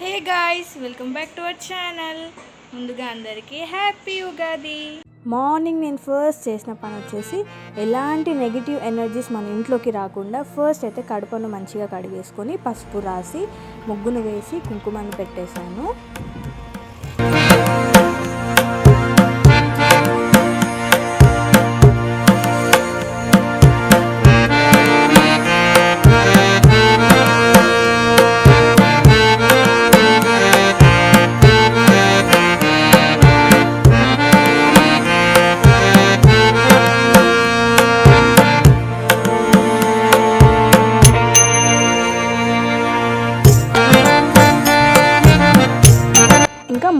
Hey guys welcome back to our channel. ముందుగా అందరికీ happy Ugadi. Morning నేను ఫస్ట్ చేసిన పని వచ్చేసి ఎలాంటి నెగిటివ్ ఎనర్జీస్ మన ఇంట్లోకి రాకుండా ఫస్ట్ అయితే కడుపను మంచిగా కడిగేసుకొని పసుపు రాసి ముగ్గును వేసి కుంకుమను పెట్టేశాను.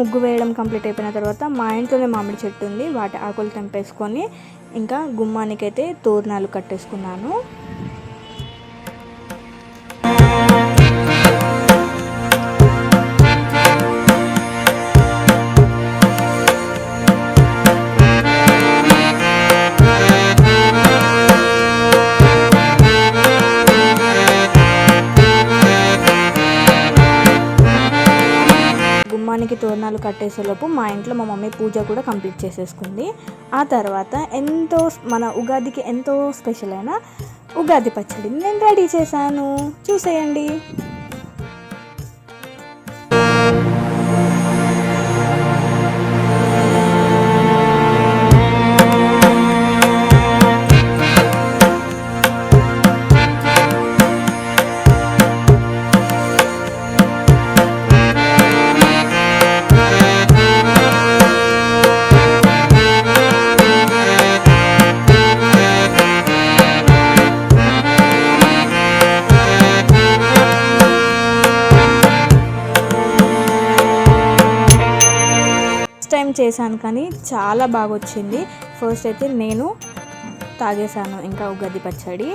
ముగ్గు వేయడం కంప్లీట్ అయిపోయిన తర్వాత మా ఇంట్లోనే మామిడి చెట్టు ఉంది. వాటి ఆకులు తెంపేసుకొని ఇంకా గుమ్మానికైతే తోరణాలు కట్టేసుకున్నాను. గుమ్మానికి తోరణాలు కట్టేసేలోపు మా ఇంట్లో మా మమ్మీ పూజ కూడా కంప్లీట్ చేసేసుకుంది. ఆ తర్వాత ఎంతో మన ఉగాదికి ఎంతో స్పెషల్ అయిన ఉగాది పచ్చడిని నేను రెడీ చేశాను. చూసేయండి. టైం చేశాను కానీ చాలా బాగా వచ్చింది ఫస్ట్ అయితే నేను తాగేశాను ఇంకా ఉగాది పచ్చడి.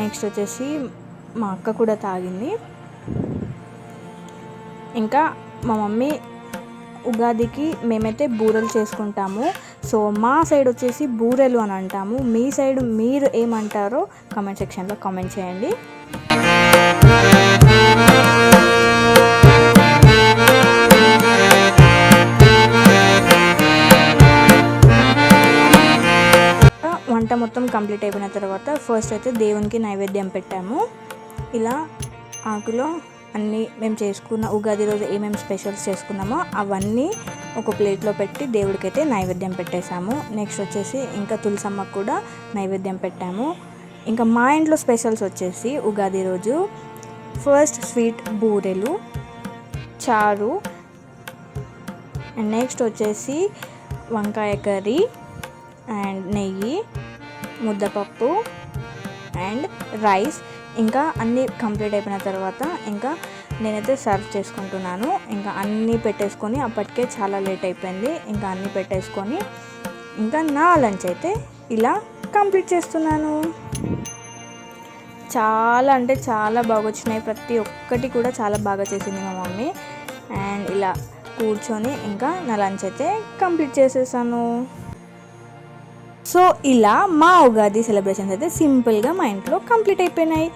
నెక్స్ట్ వచ్చేసి మా అక్క కూడా తాగింది. ఇంకా మా మమ్మీ ఉగాదికి మేమైతే బూరెలు చేసుకుంటాము. సో మా సైడ్ వచ్చేసి బూరెలు అని అంటాము. మీ సైడ్ మీరు ఏమంటారో కామెంట్ సెక్షన్లో కామెంట్ చేయండి. కంప్లీట్ అయిపోయిన తర్వాత ఫస్ట్ అయితే దేవునికి నైవేద్యం పెట్టాము. ఇలా ఆకులో అన్నీ మేము చేసుకున్న ఉగాది రోజు ఏమేమి స్పెషల్స్ చేసుకున్నామో అవన్నీ ఒక ప్లేట్లో పెట్టి దేవుడికైతే నైవేద్యం పెట్టేశాము. నెక్స్ట్ వచ్చేసి ఇంకా తులసమ్మకు కూడా నైవేద్యం పెట్టాము. ఇంకా మా ఇంట్లో స్పెషల్స్ వచ్చేసి ఉగాది రోజు ఫస్ట్ స్వీట్ బూరెలు చారు అండ్ నెక్స్ట్ వచ్చేసి వంకాయ కర్రీ అండ్ నెయ్యి ముద్దపప్పు అండ్ రైస్ ఇంకా అన్నీ కంప్లీట్ అయిపోయిన తర్వాత ఇంకా నేనైతే సర్వ్ చేసుకుంటున్నాను. ఇంకా అన్నీ పెట్టేసుకొని అప్పటికే చాలా లేట్ అయిపోయింది. ఇంకా అన్నీ పెట్టేసుకొని ఇంకా నా లంచ్ అయితే ఇలా కంప్లీట్ చేస్తున్నాను. చాలా అంటే చాలా బాగా వచ్చినాయి. ప్రతి ఒక్కటి కూడా చాలా బాగా చేసింది మా మమ్మీ. అండ్ ఇలా కూర్చొని ఇంకా నా లంచ్ అయితే కంప్లీట్ చేసేసాను. సో ఇలా మా ఉగాది సెలబ్రేషన్స్ అయితే సింపుల్గా మా ఇంట్లో కంప్లీట్ అయిపోయినాయి.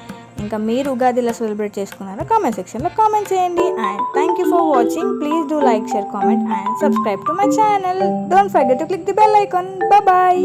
ఇంకా మీరు ఉగాది ఇలా సెలబ్రేట్ చేసుకున్నారో కామెంట్ సెక్షన్లో కామెంట్ చేయండి. And thank you for watching please do like share comment and subscribe to my channel don't forget to click the bell icon bye